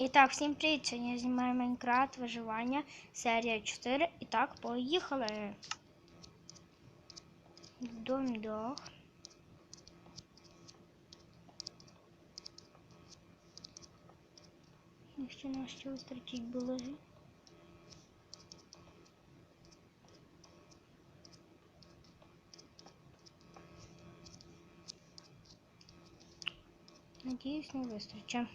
І так, всім привіт! Сьогодні я знімаю Майнкрафт виживання, серія 4. І так, поїхали. Домдох. Якщо нас ще вистачить булаги. Надіюсь, не вистачить.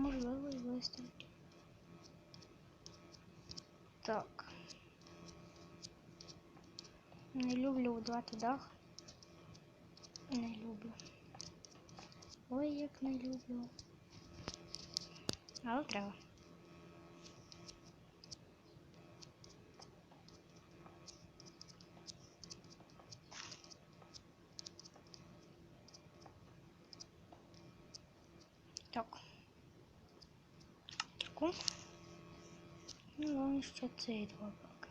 Можливо і вистачить. Так. Не люблю будувати дах. Не люблю. Ой, як не люблю. Але треба. Так. Ну, ось ще цей два поки.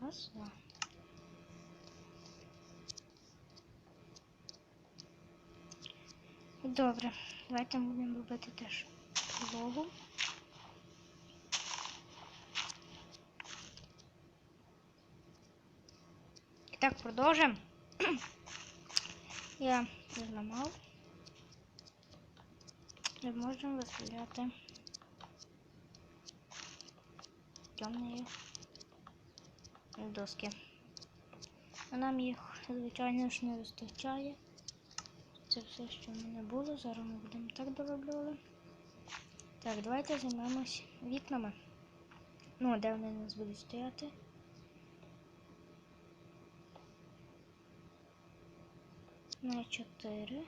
Раз, два. Добре, давайте будемо робити теж підлогу. І так, продовжимо. Я зламав. І можемо виставляти темні доски. А нам їх, звичайно ж, не вистачає. Це все, що в мене було. Зараз ми будемо так дороблювати. Так, давайте займемось вікнами. Ну, де вони у нас будуть стояти. На 4.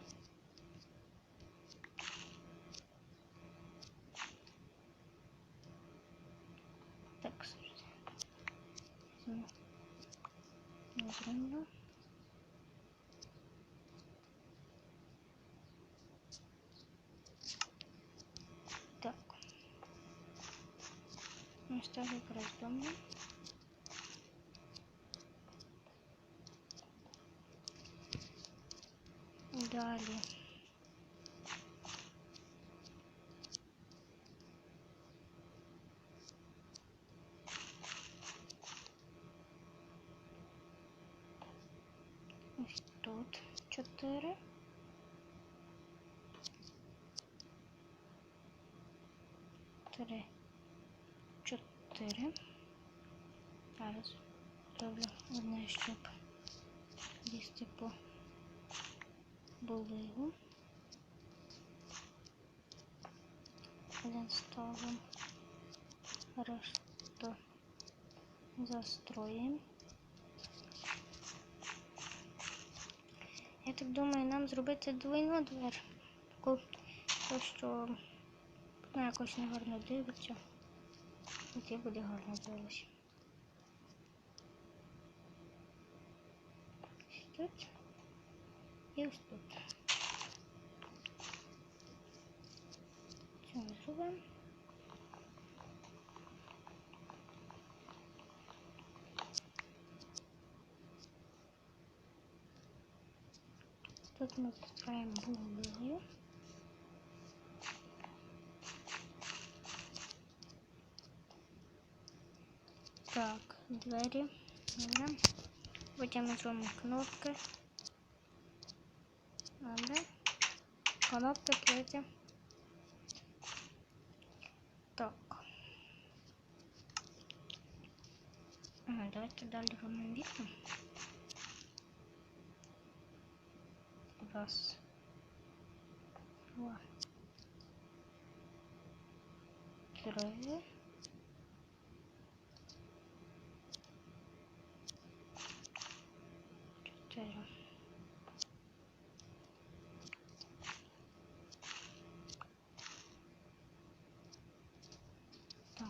Так, слушайте. Візьму на землю. Так. Ось так якраз добре. Далі. Тут чотири. Три. Чотири. Зараз роблю одне, щоб лізти по булигу. Один ставим. Решту застроїмо. Я так думаю, нам зробити двойну двер. То, що ну, якось не гарно дивиться. І буде гарно дивитися. Тут. І ось тут. Це ми зробимо. Тут ми застроїмо булгою. Так, двері. Добре. Потім ми зробимо кнопки. Добре. Кнопки третя. Так. Ага, давайте далі робимо. Раз. Два. Три. Чотири. Так.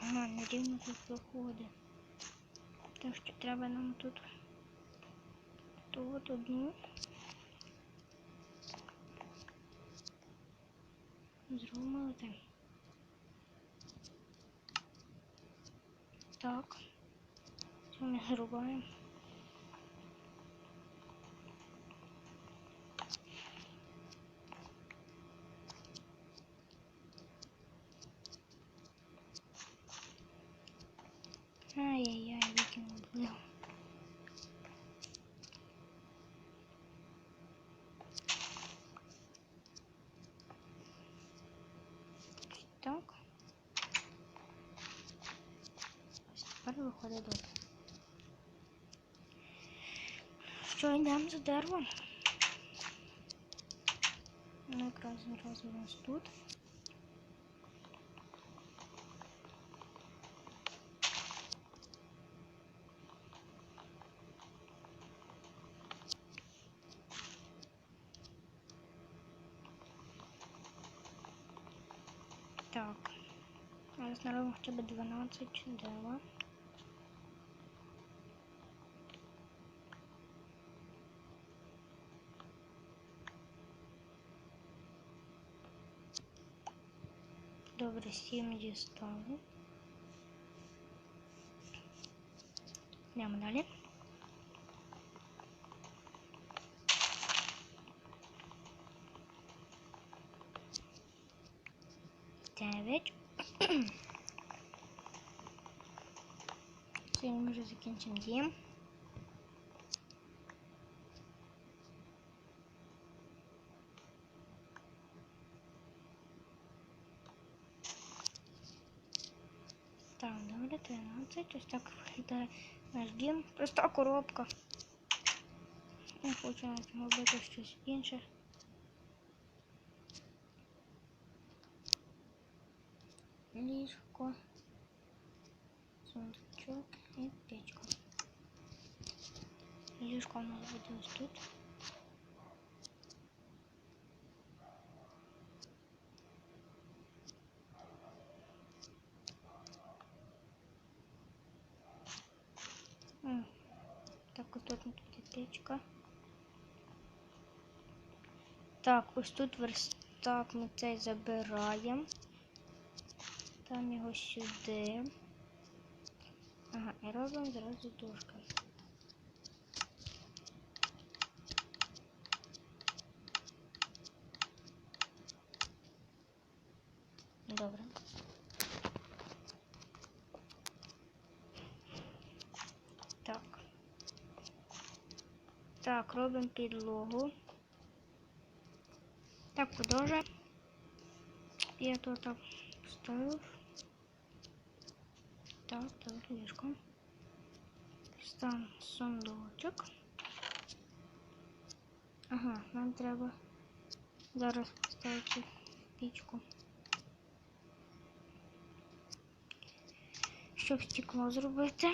Один. Нерівно тут виходить. Так що треба нам тут Тут одну. зробити? Так. Це ми зрубаємо. Виходить добре. Що, йдемо за деревом? Ну, якраз зараз у нас тут. Так. Зараз наробимо хоча б 12 дерева. Добре, 7 дістали. Йдемо далі. Дев'ять. Сьогодні ми вже закінчимо дім. Так, добре, 13. Ось так виглядає наш дім. Проста коробка. Не хочу навіть робити щось інше. Ліжко, сундучок і печка. Ліжко у нас буде ось тут. Ось тут верстак ми цей забираємо. Там його сюди. Ага, і робимо зразу дошка. Добре. Так. Так, робимо підлогу. Так, продовжуємо. Я тут так ставив. Так, так, ліжко. Стан сундучок. Ага, нам треба зараз ставити пічку. Щоб стекло зробити,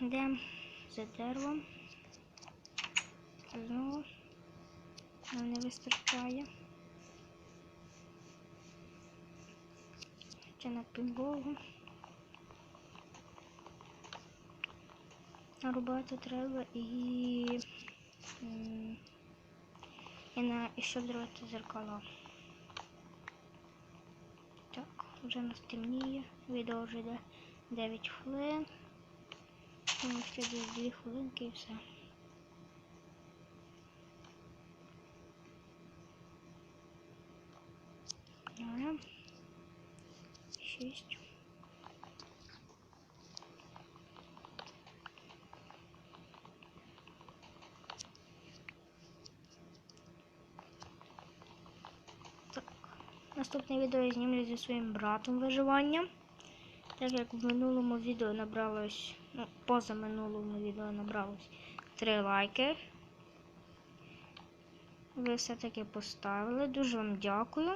йдемо за деревом. Знову нам не вистачає. Ще на підлогу. Рубати треба і, і, на, і щоб зробити зеркала. Так, вже нас темніє. Відео вже йде 9 хвилин. Тому ще десь 2 хвилинки і все. Добре. Шість. Наступне відео я знімлю зі своїм братом виживання. Так як в минулому відео набралось, ну, поза минулому відео набралось 3 лайки. Ви все-таки поставили. Дуже вам дякую.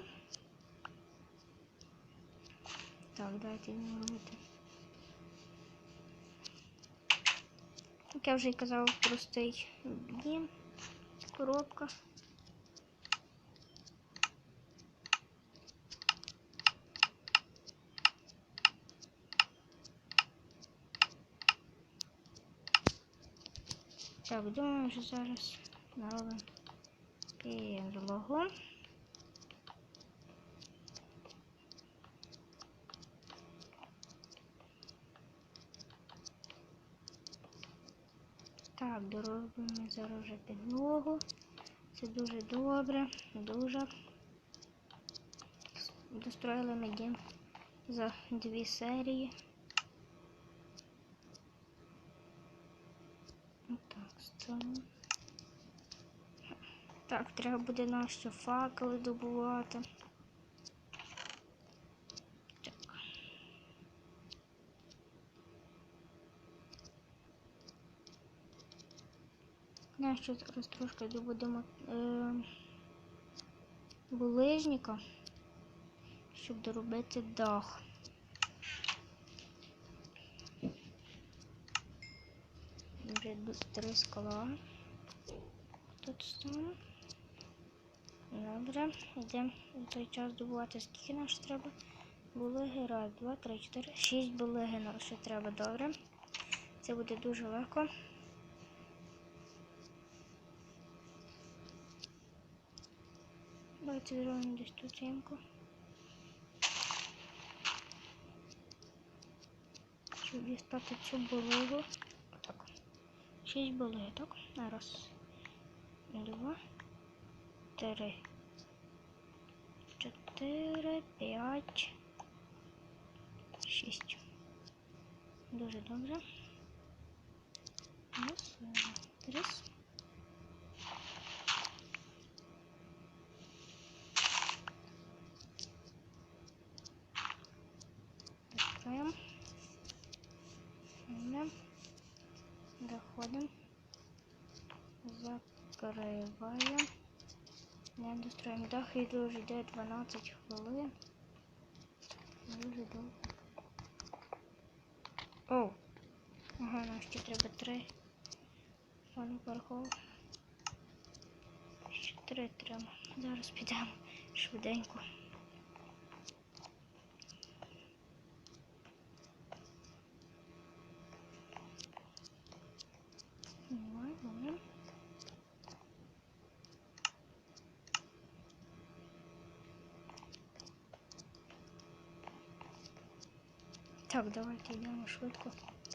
Так, давайте йдемо робити. Як я вже й казав, простий дім, коробка. Так, думаю, що зараз наробимо підлогу. Доробимо зараз вже підлогу. Це дуже добре, дуже. Достроїли ми дім за дві серії. Так. Так, треба буде наші факели добувати. Нащо зараз трошки добудемо е, булижника, щоб доробити дах. Вже три скала. Тут стану. Добре, йдемо в той час добувати. Скільки нам ще треба? Булиги. Раз, два, три, чотири, шість булиги нам ще треба. Добре. Це буде дуже легко. Давайте зробимо десь тут ямку. Щоб дістати цю булигу. Отак. Шість булиги, так? Раз. Два. Три. Чотири, п'ять. Шість. Дуже добре. Раз, три. Закриваємо. Не достроїмо дах і дуже йде 12 хвилин. Дуже довго. О! Ага, нам ще треба три. Пану парков. Ще три треба. Зараз підемо швиденько. Так, давайте йдемо швидко.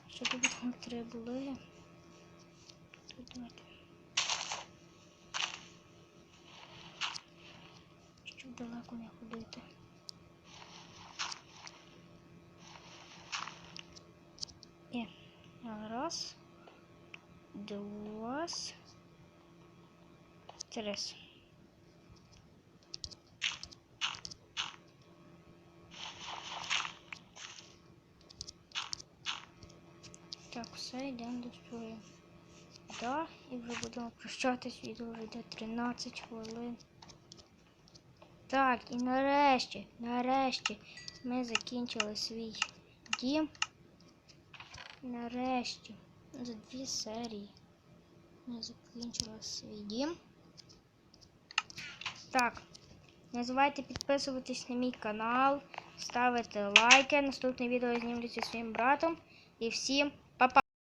Що тут три були? Тут давайте. Щоб далеко не ходити. І раз, два, три. Так, все, йдемо до свої. Да, і вже будемо прощатись, відео вже йде 13 хвилин. Так, і нарешті, нарешті ми закінчили свій дім. Нарешті, за дві серії ми закінчили свій дім. Так, не забувайте підписуватись на мій канал, ставити лайки. Наступне відео я знімлю зі своїм братом. І всім